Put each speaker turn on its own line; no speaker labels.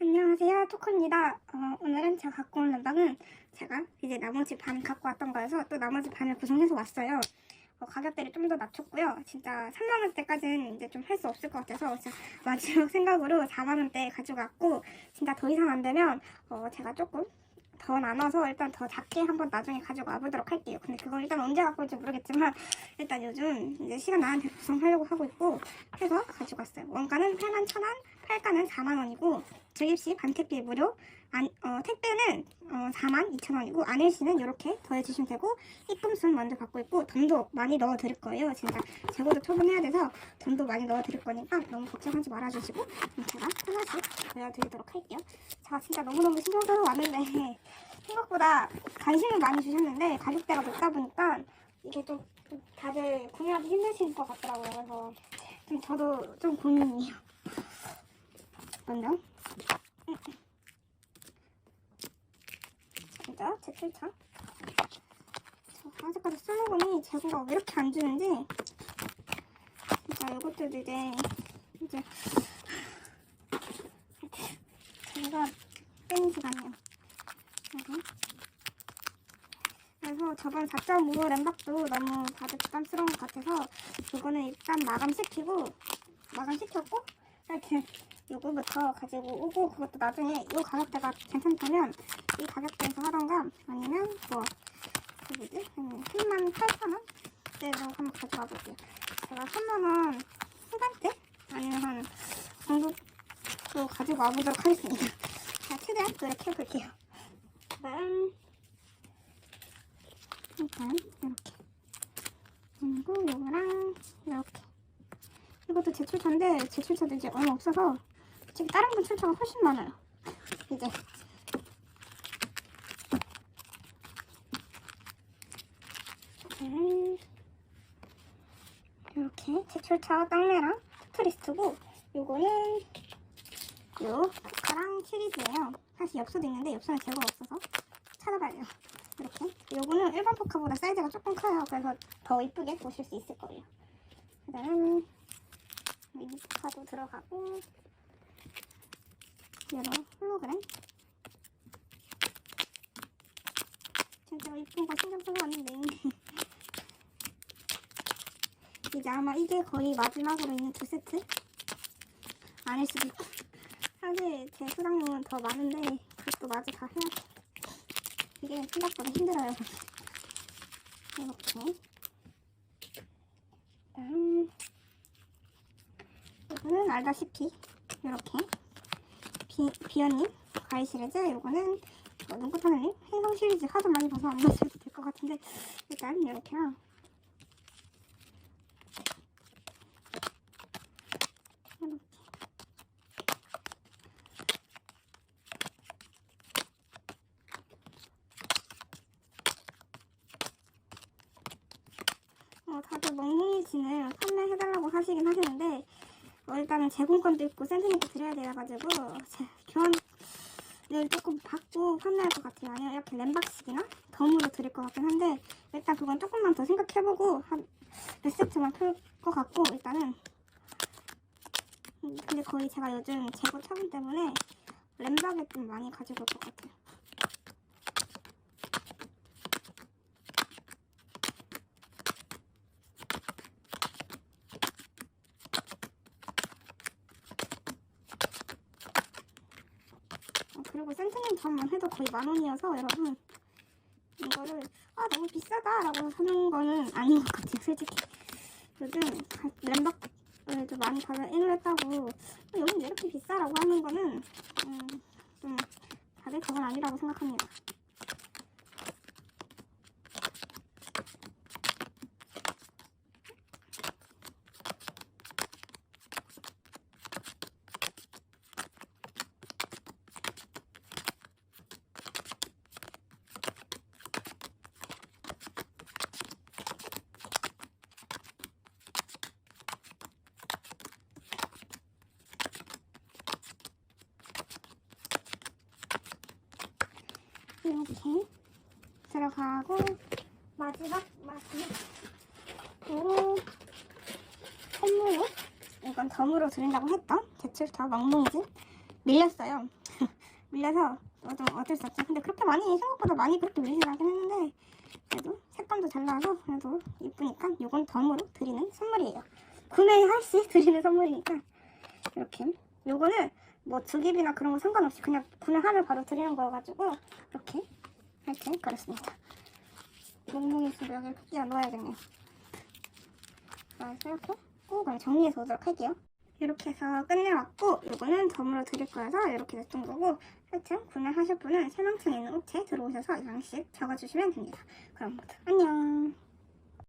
안녕하세요. 토크입니다. 어, 오늘은 제가 갖고 온 랜방은 제가 이제 나머지 반 갖고 왔던 거여서 또 나머지 반을 구성해서 왔어요. 어, 가격대를 좀 더 낮췄고요. 진짜 3만원대까지는 이제 좀 할 수 없을 것 같아서 마지막 생각으로 4만원대 가져갔고 진짜 더 이상 안 되면 어, 제가 조금 더 나눠서 일단 더 작게 한번 나중에 가지고 와보도록 할게요. 근데 그걸 일단 언제 갖고 올지 모르겠지만 일단 요즘 이제 시간 나한테 구성하려고 하고 있고 해서 가지고 왔어요. 원가는 8만 1천원 팔가는 4만원이고 적입시 반택비 무료 안, 어, 택배는 어, 4만 2천원이고 안일시는 이렇게 더해주시면 되고 입금순 먼저 받고 있고 돈도 많이 넣어드릴 거예요. 진짜 재고도 처분해야 돼서 돈도 많이 넣어드릴 거니까 너무 걱정하지 말아주시고 제가 하나씩 보여드리도록 할게요. 제가 진짜 너무너무 신경 써서 왔는데 생각보다 관심을 많이 주셨는데 가격대가 높다 보니까 이게 좀 다들 구매하기 힘드실 것 같더라고요. 그래서 좀 저도 좀 고민이에요 먼저 진짜? 제 필터? 아직까지 써먹으니. 재고가 왜 이렇게 안 주는지. 진짜 이것들도 이제 이제 제가 뺀 시간이에요. 그래서 저번 4.5 램박도 너무 다들 부담스러운 것 같아서 이거는 일단 마감시키고 마감시켰고 이렇게 요거부터 가지고 오고 그것도 나중에 이 가격대가 괜찮다면 이 가격대에서 하던가 아니면 뭐 그 뭐지? 한 3만 8천 원? 대로 한번 가져가 볼게요. 제가 3만 원 후반대? 아니면 한 정도로 가지고 와보도록 하겠습니다. 자, 최대한 노력해 볼게요. 그다음 일단 이렇게 그리고 요거랑 이렇게 이것도 제출처인데 제출처도 이제 얼마 없어서 솔직히 다른 분 출처가 훨씬 많아요. 이제 음, 이렇게 제출처 땅매랑 투트리스트고 요거는 요 포카랑 시리즈예요. 사실 엽서도 있는데 엽서는 재고가 없어서 찾아봐야 돼요. 이렇게 요거는 일반 포카보다 사이즈가 조금 커요. 그래서 더 이쁘게 보실 수 있을 거예요. 그 다음 미니 포카도 들어가고 여러 홀로그램. 진짜 이쁜 거 신경 쓰고 왔는데. 이제 아마 이게 거의 마지막으로 있는 두 세트? 아닐 수도 있고. 사실 제 수량용은 더 많은데 그것도 마저 다 해야 돼. 이게 생각보다 힘들어요. 이렇게. 다음 이거는 알다시피 이렇게 비, 비언님 과일 시리즈 요거는 뭐 눈꽃하늘님 행성 시리즈 하도 많이 봐서 안 마셔도 될 것 같은데 일단 이렇게랑 이렇게. 어, 다들 멍뭉이진을 판매해달라고 하시긴 하시는데 어, 일단은 제공권도 있고 센터니까 드려야 돼가지고 제 교환을 조금 받고 판매할 것 같아요. 아니면 이렇게 램박식이나 덤으로 드릴 것 같긴 한데 일단 그건 조금만 더 생각해보고 한 몇 세트만 풀 것 같고 일단은 음, 근데 거의 제가 요즘 재고 처분 때문에 램박을 좀 많이 가지고 올 것 같아요. 어, 그리고 센터님 잠만 해도 거의 만 원이어서 여러분 이거를 아 너무 비싸다 라고 사는 거는 아닌 것 같아요 솔직히. 요즘 가- 램박을 좀 많이 받아 인을 했다고 어, 여긴 왜 이렇게 비싸라고 하는 거는 음, 좀 다들 그건 아니라고 생각합니다 이렇게 들어가고 마지막 마지막으로 선물로 이건 덤으로 드린다고 했던 제출터 멍멍이지 밀렸어요 밀려서 어, 좀 어쩔 수 없죠. 근데 그렇게 많이 생각보다 많이 그렇게 밀리진 않긴 했는데 그래도 색감도 잘 나와서 그래도 이쁘니까 이건 덤으로 드리는 선물이에요. 구매할 시 드리는 선물이니까 이렇게 요거는 뭐 주기비나 그런 거 상관없이 그냥 구매하면 바로 드리는 거여가지고 이렇게 이렇게 그렇습니다. 몽몽이 있으면 여기 끼워 넣어야겠네요. 그래서 이렇게 꼭 그냥 정리해서 오도록 할게요. 이렇게 해서 끝내왔고 이거는 덤으로 드릴 거여서 이렇게 냈던 거고 하여튼 구매하실 분은 세망층에 있는 업체 들어오셔서 양식 적어주시면 됩니다. 그럼 모두 안녕